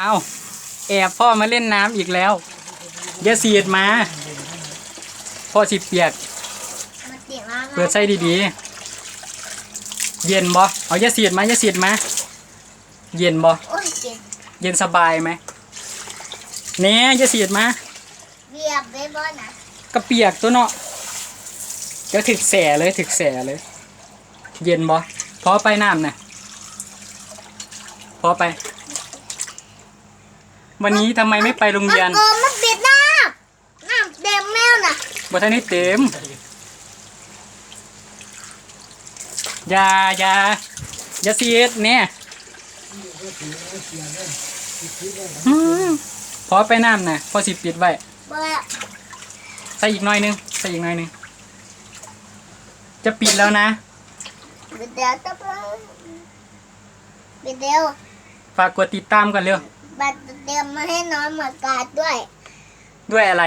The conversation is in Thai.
เอาแอบพ่อมาเล่นน้ำอีกแล้ว อย่าเสียดมา พ่อสิเปียกมาเตียงมาเปิดใส่ดีๆ เย็นบ่เอาอย่าเสียดมาอย่าเสียดมา เย็นบ่โอ้ยเจ็บเย็นสบายไหมเน่อย่าเสียดมาเบียบเบบอนะก็เปียกตัวเนาะเดี๋ยวถึกแสเลยถึกแสเลย เย็นบ่พอไปน้ำน่ะพอไป วันนี้ทำไมไม่ไปโรงเรียนมันโกงมันปิดน้ำน้ำเต็มแมวน่ะบ่ทันได้เต็มอยาอยาอย่าเสียดเนี่ยอืมพอไปน้ำน่ะพอสิปิดไว้เบิดใส่อีกหน่อยหนึงใส่อีกหน่อยหนึงจะปิดแล้วนะปิดเดียวตะเบิดปิดเดียวฝากกดติดตามกันเร็ว บัตเตรียมมาให้น้องหมากาดด้วย ด้วยอะไร